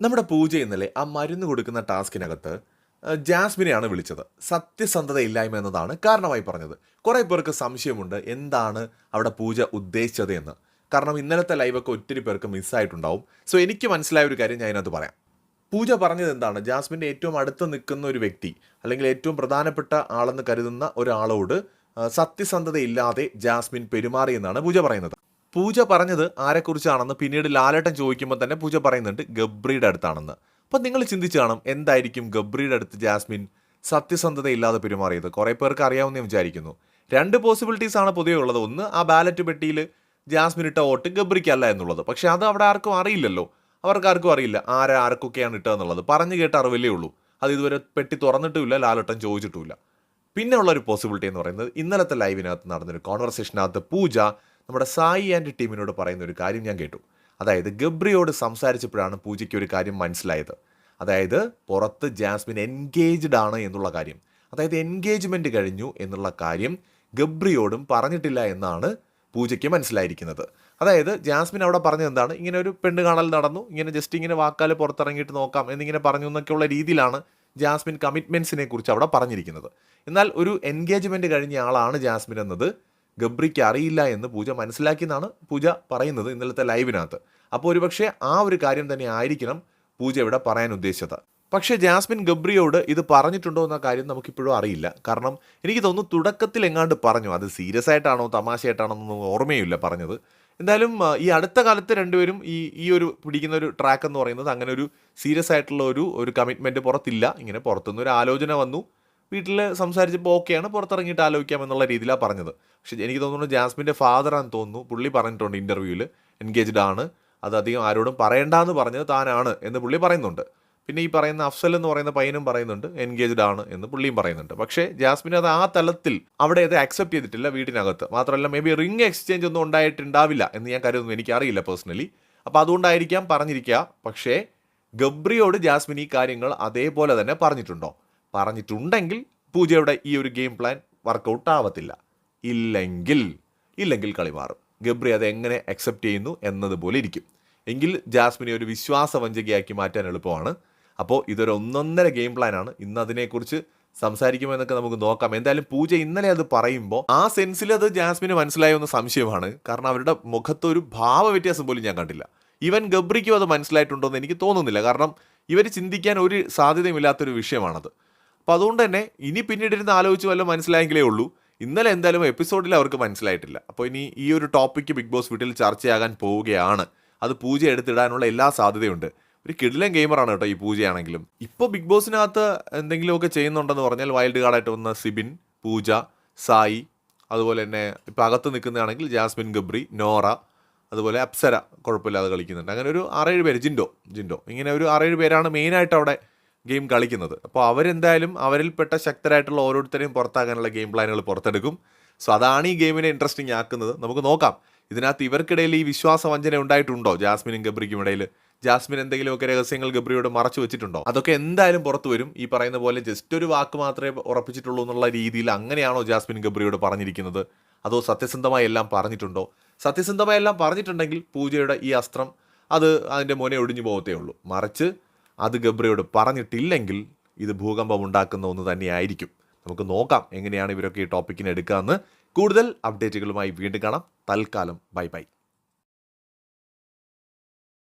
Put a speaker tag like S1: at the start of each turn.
S1: നമ്മുടെ പൂജ ഇന്നലെ ആ മരുന്ന് കൊടുക്കുന്ന ടാസ്കിനകത്ത് ജാസ്മിനെയാണ് വിളിച്ചത്. സത്യസന്ധതയില്ലായ്മ എന്നതാണ് കാരണമായി പറഞ്ഞത്. കുറേ പേർക്ക് സംശയമുണ്ട് എന്താണ് അവിടെ പൂജ ഉദ്ദേശിച്ചത് എന്ന്. കാരണം ഇന്നലത്തെ ലൈവൊക്കെ ഒത്തിരി പേർക്ക് മിസ്സായിട്ടുണ്ടാവും. സോ എനിക്ക് മനസ്സിലായ ഒരു കാര്യം ഞാൻ അതിനകത്ത് പറയാം. പൂജ പറഞ്ഞത് എന്താണ്? ജാസ്മിന്റെ ഏറ്റവും അടുത്ത് നിൽക്കുന്ന ഒരു വ്യക്തി അല്ലെങ്കിൽ ഏറ്റവും പ്രധാനപ്പെട്ട ആളെന്ന് കരുതുന്ന ഒരാളോട് സത്യസന്ധത ഇല്ലാതെ ജാസ്മിൻ പെരുമാറിയെന്നാണ് പൂജ പറയുന്നത്. പൂജ പറഞ്ഞത് ആരെക്കുറിച്ചാണെന്ന് പിന്നീട് ലാലേട്ടൻ ചോദിക്കുമ്പോൾ തന്നെ പൂജ പറയുന്നുണ്ട് ഗബ്രിയുടെ അടുത്താണെന്ന്. അപ്പം നിങ്ങൾ ചിന്തിച്ചു കാണും എന്തായിരിക്കും ഗബ്രിയുടെ അടുത്ത് ജാസ്മിൻ സത്യസന്ധതയില്ലാതെ പെരുമാറിയത്. കുറേ പേർക്ക് അറിയാവുന്ന ഞാൻ വിചാരിക്കുന്നു. രണ്ട് പോസിബിലിറ്റീസ് ആണ് പൊതുവെ ഉള്ളത്. ഒന്ന് ആ ബാലറ്റ് പെട്ടിയിൽ ജാസ്മിൻ ഇട്ട വോട്ട് ഗബ്രിക്കല്ല എന്നുള്ളത്. പക്ഷേ അത് അവിടെ ആർക്കും അറിയില്ലല്ലോ. അവർക്ക് ആർക്കും അറിയില്ല ആരെ ആർക്കൊക്കെയാണ് ഇട്ടതെന്നുള്ളത്. പറഞ്ഞു കേട്ട അറിവില്ലേ ഉള്ളൂ. അത് ഇതുവരെ പെട്ടി തുറന്നിട്ടുമില്ല ലാലോട്ടൻ ചോദിച്ചിട്ടുമില്ല. പിന്നെ ഉള്ള ഒരു പോസിബിലിറ്റി എന്ന് പറയുന്നത് ഇന്നലത്തെ ലൈവിനകത്ത് നടന്നൊരു കോൺവെർസേഷനകത്ത് പൂജ നമ്മുടെ സായി ആൻഡ് ടീമിനോട് പറയുന്ന ഒരു കാര്യം ഞാൻ കേട്ടു. അതായത് ഗബ്രിയോട് സംസാരിച്ചപ്പോഴാണ് പൂജയ്ക്ക് ഒരു കാര്യം മനസ്സിലായത്. അതായത് പുറത്ത് ജാസ്മിൻ എൻഗേജ്ഡ് ആണ് എന്നുള്ള കാര്യം. അതായത് എൻഗേജ്മെന്റ് കഴിഞ്ഞു എന്നുള്ള കാര്യം ഗബ്രിയോടും പറഞ്ഞിട്ടില്ല എന്നാണ് പൂജയ്ക്ക് മനസ്സിലായിരിക്കുന്നത്. അതായത് ജാസ്മിൻ അവിടെ പറഞ്ഞത് എന്താണ്? ഇങ്ങനെ ഒരു പെണ്ണ് കാണൽ നടന്നു. ഇങ്ങനെ ജസ്റ്റ് ഇങ്ങനെ വാക്കാൽ പുറത്തിറങ്ങിയിട്ട് നോക്കാം എന്നിങ്ങനെ പറഞ്ഞു എന്നൊക്കെയുള്ള രീതിയിലാണ് ജാസ്മിൻ കമ്മിറ്റ്മെന്റ്സിനെ കുറിച്ച് അവിടെ പറഞ്ഞിരിക്കുന്നത്. എന്നാൽ ഒരു എൻഗേജ്മെന്റ് കഴിഞ്ഞ ആളാണ് ജാസ്മിൻ എന്നത് ഗബ്രിക്ക് അറിയില്ല എന്ന് പൂജ മനസ്സിലാക്കിയെന്നാണ് പൂജ പറയുന്നത് ഇന്നലത്തെ ലൈവിനകത്ത്. അപ്പോൾ ഒരുപക്ഷെ ആ ഒരു കാര്യം തന്നെ ആയിരിക്കണം പൂജ ഇവിടെ പറയാൻ ഉദ്ദേശിച്ചത്. പക്ഷേ ജാസ്മിൻ ഗബ്രിയോട് ഇത് പറഞ്ഞിട്ടുണ്ടോ എന്ന കാര്യം നമുക്കിപ്പോഴും അറിയില്ല. കാരണം എനിക്ക് തോന്നുന്നു തുടക്കത്തിൽ എങ്ങാണ്ട് പറഞ്ഞു. അത് സീരിയസ് ആയിട്ടാണോ തമാശയായിട്ടാണോ എന്നൊന്നും ഓർമ്മയില്ല പറഞ്ഞത്. എന്തായാലും ഈ അടുത്ത കാലത്ത് രണ്ടുപേരും ഈ ഈ ഒരു പിടിക്കുന്ന ഒരു ട്രാക്ക് എന്ന് പറയുന്നത് അങ്ങനെ ഒരു സീരിയസ് ആയിട്ടുള്ള ഒരു ഒരു കമ്മിറ്റ്മെന്റ് പുറത്തില്ല. ഇങ്ങനെ പുറത്തുനിന്ന് ഒരു ആലോചന വന്നു. വീട്ടിൽ സംസാരിച്ചപ്പോൾ ഓക്കെയാണ് പുറത്തിറങ്ങിയിട്ട് ആലോചിക്കാം എന്നുള്ള രീതിയിലാണ് പറഞ്ഞത്. പക്ഷെ എനിക്ക് തോന്നുന്നു ജാസ്മിന്റെ ഫാദറാന്ന് തോന്നുന്നു പുള്ളി പറഞ്ഞിട്ടുണ്ട് ഇന്റർവ്യൂവിൽ എൻഗേജ്ഡ് ആണ്. അത് അധികം ആരോടും പറയണ്ടെന്ന് പറഞ്ഞത് താനാണ് എന്ന് പുള്ളി പറയുന്നുണ്ട്. പിന്നെ ഈ പറയുന്ന അഫ്സൽ എന്ന് പറയുന്ന പയ്യനും പറയുന്നുണ്ട് എൻഗേജ്ഡ് ആണ് എന്ന് പുള്ളിയും പറയുന്നുണ്ട്. പക്ഷേ ജാസ്മിൻ അത് ആ തലത്തിൽ അവിടെ അത് അക്സെപ്റ്റ് ചെയ്തിട്ടില്ല വീടിനകത്ത് മാത്രമല്ല മേ ബി റിംഗ് എക്സ്ചേഞ്ച് ഒന്നും ഉണ്ടായിട്ടുണ്ടാവില്ല എന്ന് ഞാൻ കരുതുന്നു. എനിക്കറിയില്ല പേഴ്സണലി അപ്പോൾ അതുകൊണ്ടായിരിക്കാം പറഞ്ഞിരിക്കുക. പക്ഷേ ഗബ്രിയോട് ജാസ്മിൻ ഈ കാര്യങ്ങൾ അതേപോലെ തന്നെ പറഞ്ഞിട്ടുണ്ടോ? പറഞ്ഞിട്ടുണ്ടെങ്കിൽ പൂജയുടെ ഈ ഒരു ഗെയിം പ്ലാൻ വർക്കൗട്ട് ആവത്തില്ല. ഇല്ലെങ്കിൽ ഇല്ലെങ്കിൽ കളി മാറും. ഗബ്രി അത് എങ്ങനെ അക്സെപ്റ്റ് ചെയ്യുന്നു എന്നതുപോലെ ഇരിക്കും. എങ്കിൽ ജാസ്മിനെ ഒരു വിശ്വാസവഞ്ചകയാക്കി മാറ്റാൻ എളുപ്പമാണ്. അപ്പോൾ ഇതൊരു ഒന്നൊന്നര ഗെയിം പ്ലാനാണ് ഇന്ന് അതിനെക്കുറിച്ച് സംസാരിക്കുമോ എന്നൊക്കെ നമുക്ക് നോക്കാം. എന്തായാലും പൂജ ഇന്നലെ അത് പറയുമ്പോൾ ആ സെൻസിൽ അത് ജാസ്മിന് മനസ്സിലായോ എന്ന് സംശയമാണ്. കാരണം അവരുടെ മുഖത്ത് ഒരു ഭാവ വ്യത്യാസം പോലും ഞാൻ കണ്ടില്ല. ഇവൻ ഗബ്രിക്കും അത് മനസ്സിലായിട്ടുണ്ടോ എന്ന് എനിക്ക് തോന്നുന്നില്ല. കാരണം ഇവർ ചിന്തിക്കാൻ ഒരു സാധ്യതയുമില്ലാത്തൊരു വിഷയമാണത്. അപ്പോൾ അതുകൊണ്ട് തന്നെ ഇനി പിന്നീട് ഇരുന്ന് ആലോചിച്ച് വല്ലതും മനസ്സിലായെങ്കിലേ ഉള്ളൂ. ഇന്നലെ എന്തായാലും എപ്പിസോഡിൽ അവർക്ക് മനസ്സിലായിട്ടില്ല. അപ്പോൾ ഇനി ഈ ഒരു ടോപ്പിക്ക് ബിഗ് ബോസ് വീട്ടിൽ ചർച്ചയാകാൻ പോവുകയാണ്. അത് പൂജ എടുത്തിടാനുള്ള എല്ലാ സാധ്യതയുണ്ട്. ഒരു കിടിലൻ ഗെയിമറാണ് കേട്ടോ ഈ പൂജയാണെങ്കിലും. ഇപ്പോൾ ബിഗ് ബോസിനകത്ത് എന്തെങ്കിലുമൊക്കെ ചെയ്യുന്നുണ്ടെന്ന് പറഞ്ഞാൽ വൈൽഡ് കാർഡായിട്ട് വന്ന സിബിൻ പൂജ സായി അതുപോലെ തന്നെ ഇപ്പം അകത്ത് നിൽക്കുന്നതാണെങ്കിൽ ജാസ്മിൻ ഗബ്രി നോറ അതുപോലെ അപ്സര കുഴപ്പമില്ലാതെ കളിക്കുന്നുണ്ട്. അങ്ങനെ ഒരു ആറേഴ് പേര് ജിൻഡോ ജിൻഡോ. ഇങ്ങനെ ഒരു ആറേഴ് പേരാണ് മെയിനായിട്ട് അവിടെ ഗെയിം കളിക്കുന്നത്. അപ്പോൾ അവരെന്തായാലും അവരിൽപ്പെട്ട ശക്തരായിട്ടുള്ള ഓരോരുത്തരെയും പുറത്താക്കാനുള്ള ഗെയിം പ്ലാനുകൾ പുറത്തെടുക്കും. സോ അതാണ് ഈ ഗെയിമിനെ ഇൻട്രസ്റ്റിംഗ് ആക്കുന്നത്. നമുക്ക് നോക്കാം. ഇതിനകത്ത് ഇവർക്കിടയിൽ ഈ വിശ്വാസവഞ്ചന ഉണ്ടായിട്ടുണ്ടോ? ജാസ്മിനും ഗബ്രിക്കും ഇടയിൽ? ജാസ്മിൻ എന്തെങ്കിലുമൊക്കെ രഹസ്യങ്ങൾ ഗബ്രിയോട് മറച്ചു വെച്ചിട്ടുണ്ടോ? അതൊക്കെ എന്തായാലും പുറത്തു വരും. ഈ പറയുന്ന പോലെ ജസ്റ്റ് ഒരു വാക്ക് മാത്രമേ ഉറപ്പിച്ചിട്ടുള്ളൂ എന്നുള്ള രീതിയിൽ അങ്ങനെയാണോ ജാസ്മിൻ ഗബ്രിയോട് പറഞ്ഞിരിക്കുന്നത്? അതോ സത്യസന്ധമായി എല്ലാം പറഞ്ഞിട്ടുണ്ടോ? സത്യസന്ധമായി എല്ലാം പറഞ്ഞിട്ടുണ്ടെങ്കിൽ പൂജയുടെ ഈ അസ്ത്രം അത് അതിന്റെ മോനെ ഒടിഞ്ഞു പോകത്തേ ഉള്ളൂ. മറിച്ച് അത് ഗബ്രയോട് പറഞ്ഞിട്ടില്ലെങ്കിൽ ഇത് ഭൂകമ്പം ഉണ്ടാക്കുന്ന ഒന്ന് തന്നെയായിരിക്കും. നമുക്ക് നോക്കാം എങ്ങനെയാണ് ഇവരൊക്കെ ഈ ടോപ്പിക്കിനെ എന്ന് കൂടുതൽ അപ്ഡേറ്റുകളുമായി വീണ്ടും കാണാം. തൽക്കാലം ബൈ ബൈ.